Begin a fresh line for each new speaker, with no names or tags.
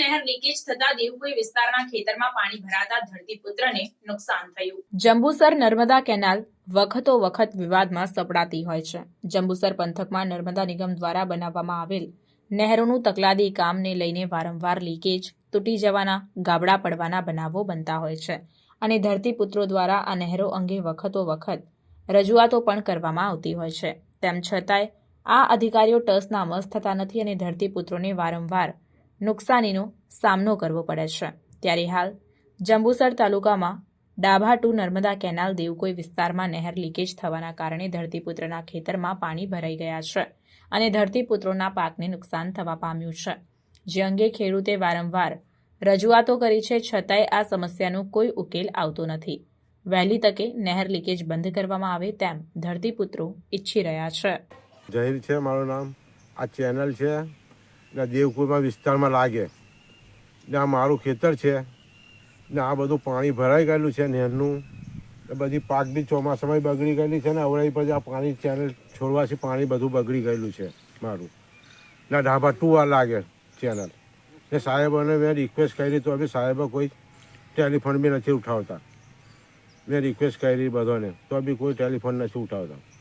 નહેર લીકેજ થતા દેવભોઈ વિસ્તારના ખેતરમાં પાણી ભરાતા ધરતીપુત્રને નુકસાન થયું.
જંબુસર નર્મદા કેનાલ વખતો વખત વિવાદમાં સપડાતી હોય છે. જંબુસર પંથકમાં નર્મદા નિગમ દ્વારા બનાવવામાં આવેલ નહેરોનું તકલાદી કામને લઈને વારંવાર લીકેજ, તૂટી જવાના, ગાબડા પડવાના બનાવો બનતા હોય છે અને ધરતીપુત્રો દ્વારા આ નહેરો અંગે વખતો વખત રજૂઆતો પણ કરવામાં આવતી હોય છે. તેમ છતાંય આ અધિકારીઓ ટસના મસ થતા નથી અને ધરતીપુત્રોને વારંવાર નુકસાનીનો સામનો કરવો પડે છે. ત્યારે હાલ જંબુસર તાલુકામાં ડાભા ટુ નર્મદા કેનાલ દેવકોઈ વિસ્તારમાં નહેર લીકેજ થવાના કારણે ધરતીપુત્રના ખેતરમાં પાણી ભરાઈ ગયા છે અને ધરતીપુત્રોના પાકને નુકસાન થવા પામ્યું છે. જે અંગે ખેડૂતે વારંવાર રજૂઆતો કરી છે, છતાંય આ સમસ્યાનો કોઈ ઉકેલ આવતો નથી. વહેલી તકે નહેર લીકેજ બંધ કરવામાં આવે તેમ ધરતીપુત્રો ઈચ્છી રહ્યા છે.
જહીર છે, મારું નામ. આ ચેનલ છે. ને દેવકુરમાં વિસ્તારમાં લાગે. ને આ મારું ખેતર છે. ને આ બધું પાણી ભરાઈ ગયેલું છે નહેરનું. ને બધી પાક બી ચોમાસામાં બગડી ગયેલી છે ને અવળાઈ પછી આ પાણી ચેનલ છોડવાથી પાણી બધું બગડી ગયેલું છે મારું. ને ઢાબા ટુ આ લાગે ચેનલ. ને સાહેબોને મેં રિક્વેસ્ટ કરી તો બી સાહેબો કોઈ ટેલિફોન બી નથી ઉઠાવતા. મેં રિક્વેસ્ટ કરી બધોને તો બી કોઈ ટેલિફોન નથી ઉઠાવતા.